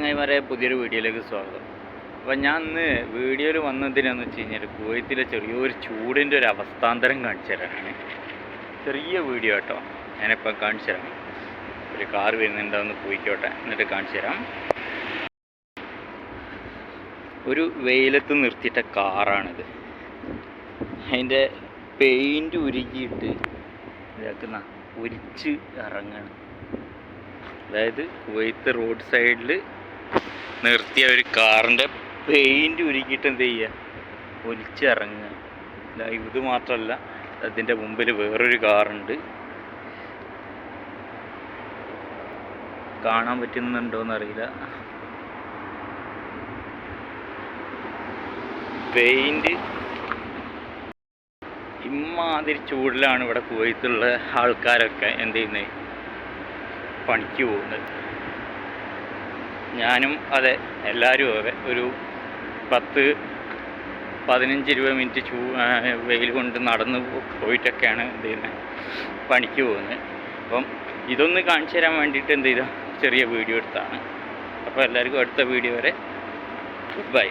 ചങ്ങായിമാരെ പുതിയൊരു വീഡിയോയിലേക്ക് സ്വാഗതം. അപ്പം ഞാൻ ഇന്ന് വീഡിയോയിൽ വന്നതിനാന്ന് വെച്ച് കഴിഞ്ഞാൽ കുവൈത്തിലെ ചെറിയൊരു ചൂടിന്റെ ഒരു അവസ്ഥാന്തരം കാണിച്ചു തരാനാണ്. ചെറിയ വീഡിയോ കേട്ടോ ഞാനിപ്പോൾ കാണിച്ചു തരാം. ഒരു കാർ വരുന്നുണ്ടാവുന്ന പോയിക്കോട്ടെ. എന്നിട്ട് കാണിച്ചു തരാം. ഒരു വെയിലത്ത് നിർത്തിയിട്ട കാറാണിത്. അതിന്റെ പെയിന്റ് ഉരുകിയിട്ട് ഇതാക്കുന്ന ഒലിച്ച് ഇറങ്ങണം. അതായത് കുവൈത്ത് റോഡ് സൈഡിൽ നിർത്തിയ ഒരു കാറിന്റെ പെയിന്റ് ഉരുക്കിയിട്ട് എന്ത് ചെയ്യുക ഒലിച്ചിറങ്ങുക. ഇത് മാത്രമല്ല അതിന്റെ മുമ്പിൽ വേറൊരു കാറുണ്ട്. കാണാൻ പറ്റുന്നുണ്ടോയെന്ന് അറിയില്ല. പെയിന്റ് ഇമ്മാതിരി ചൂടിലാണ് ഇവിടെ കുവൈത്തുള്ള ആൾക്കാരൊക്കെ എന്ത് ചെയ്യുന്നത് പണിക്ക് പോകുന്നത്. ഞാനും അതെ എല്ലാവരും അതെ. ഒരു പത്ത് പതിനഞ്ച് ഇരുപത് മിനിറ്റ് ചൂ വെയിൽ കൊണ്ട് നടന്ന് പോയിട്ടൊക്കെയാണ് എന്ത് ചെയ്യുന്നത് പണിക്ക് പോകുന്നത് അപ്പം ഇതൊന്ന് കാണിച്ചു തരാൻ വേണ്ടിയിട്ട് എന്ത് ചെയ്താൽ ചെറിയ വീഡിയോ എടുത്താണ്. അപ്പോൾ എല്ലാവർക്കും അടുത്ത വീഡിയോ വരെ. Good bye